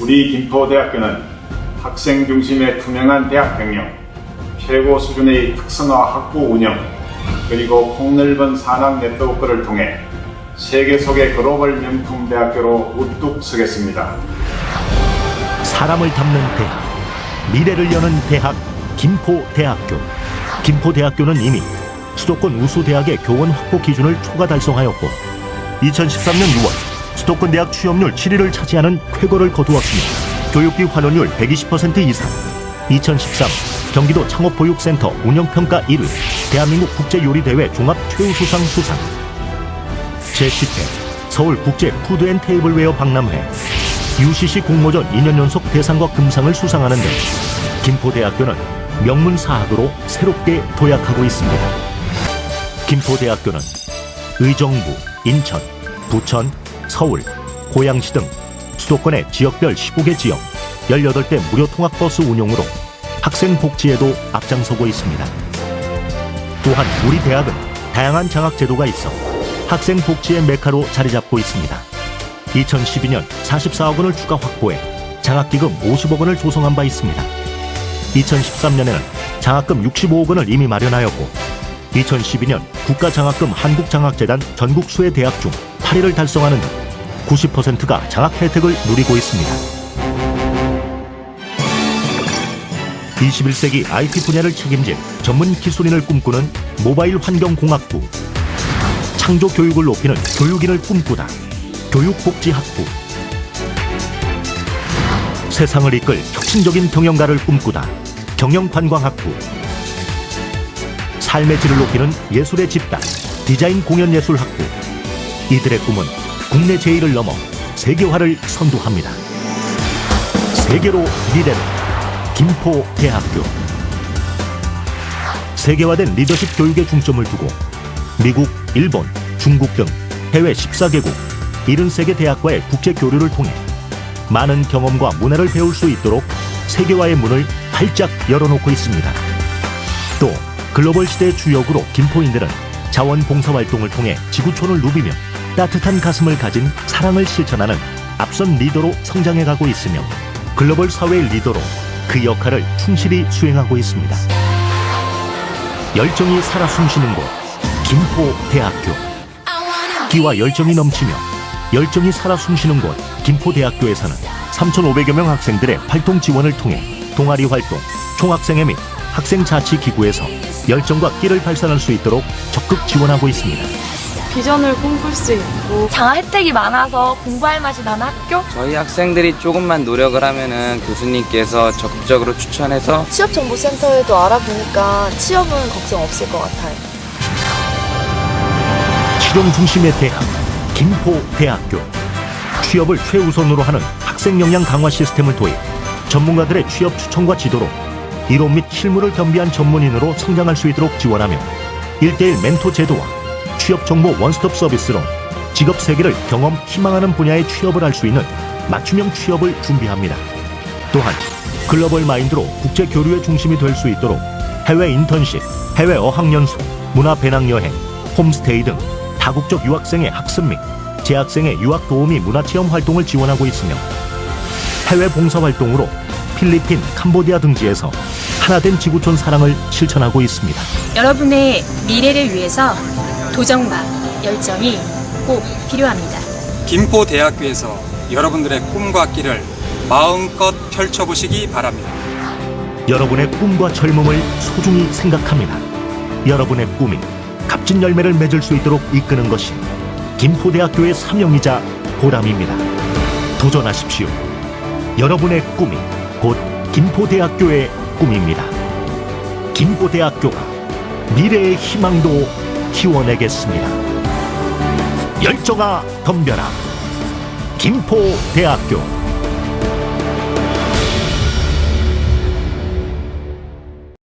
우리 김포대학교는 학생 중심의 투명한 대학 경영, 최고 수준의 특성화 학부 운영, 그리고 폭넓은 산학 네트워크를 통해 세계 속의 글로벌 명품 대학교로 우뚝 서겠습니다. 사람을 담는 대학, 미래를 여는 대학 김포대학교. 김포대학교는 이미 수도권 우수대학의 교원 확보 기준을 초과 달성하였고 2013년 6월 수도권 대학 취업률 7위를 차지하는 쾌거를 거두었으며 교육비 환원율 120% 이상. 2013 경기도 창업보육센터 운영평가 1위 대한민국 국제요리대회 종합 최우수상 수상. 제10회 서울 국제 푸드앤테이블웨어 박람회. UCC 공모전 2년 연속 대상과 금상을 수상하는 등 김포대학교는 명문 사학으로 새롭게 도약하고 있습니다. 김포대학교는 의정부, 인천, 부천, 서울, 고양시 등 수도권의 지역별 15개 지역 18대 무료 통학버스 운용으로 학생 복지에도 앞장서고 있습니다. 또한 우리 대학은 다양한 장학 제도가 있어 학생 복지의 메카로 자리 잡고 있습니다. 2012년 44억 원을 추가 확보해 장학기금 50억 원을 조성한 바 있습니다. 2013년에는 장학금 65억 원을 이미 마련하였고 2012년 국가장학금 한국장학재단 전국 수혜 대학 중 8위를 달성하는 등 90%가 장학 혜택을 누리고 있습니다. 21세기 IT 분야를 책임질 전문 기술인을 꿈꾸는 모바일 환경공학부. 창조 교육을 높이는 교육인을 꿈꾸다. 교육복지학부. 세상을 이끌 혁신적인 경영가를 꿈꾸다. 경영관광학부. 삶의 질을 높이는 예술의 집단 디자인 공연예술학부 이들의 꿈은 국내 제1을 넘어 세계화를 선도합니다 세계로 미래로 김포대학교 세계화된 리더십 교육에 중점을 두고 미국, 일본, 중국 등 해외 14개국 73개 대학과의 국제 교류를 통해 많은 경험과 문화를 배울 수 있도록 세계화의 문을 활짝 열어놓고 있습니다. 또 글로벌 시대의 주역으로 김포인들은 자원 봉사 활동을 통해 지구촌을 누비며 따뜻한 가슴을 가진 사랑을 실천하는 앞선 리더로 성장해가고 있으며 글로벌 사회의 리더로 그 역할을 충실히 수행하고 있습니다. 열정이 살아 숨쉬는 곳 김포대학교 기와 열정이 넘치며 열정이 살아 숨쉬는 곳 김포대학교에서는 3,500여 명 학생들의 활동 지원을 통해 동아리 활동, 총학생회 및 학생 자치 기구에서 열정과 끼를 발산할 수 있도록 적극 지원하고 있습니다. 비전을 꿈꿀 수 있고 장학 혜택이 많아서 공부할 맛이 나는 학교? 저희 학생들이 조금만 노력을 하면은 교수님께서 적극적으로 추천해서 취업정보센터에도 알아보니까 취업은 걱정 없을 것 같아요. 실용 중심의 대학 김포대학교 취업을 최우선으로 하는 학생 역량 강화 시스템을 도입 전문가들의 취업 추천과 지도로 이론 및 실무를 겸비한 전문인으로 성장할 수 있도록 지원하며 일대일 멘토 제도와 취업 정보 원스톱 서비스로 직업 세계를 경험 희망하는 분야에 취업을 할 수 있는 맞춤형 취업을 준비합니다. 또한 글로벌 마인드로 국제 교류의 중심이 될 수 있도록 해외 인턴십, 해외 어학연수, 문화 배낭 여행, 홈스테이 등 다국적 유학생의 학습 및 재학생의 유학 도우미 문화체험 활동을 지원하고 있으며 해외 봉사 활동으로 필리핀, 캄보디아 등지에서 하나된 지구촌 사랑을 실천하고 있습니다. 여러분의 미래를 위해서 도전과 열정이 꼭 필요합니다. 김포대학교에서 여러분들의 꿈과 끼를 마음껏 펼쳐보시기 바랍니다. 여러분의 꿈과 젊음을 소중히 생각합니다. 여러분의 꿈이 값진 열매를 맺을 수 있도록 이끄는 것이 김포대학교의 사명이자 보람입니다. 도전하십시오. 여러분의 꿈이 곧 김포대학교의 꿈입니다. 김포대학교가 미래의 희망도 키워내겠습니다. 열정아 덤벼라. 김포대학교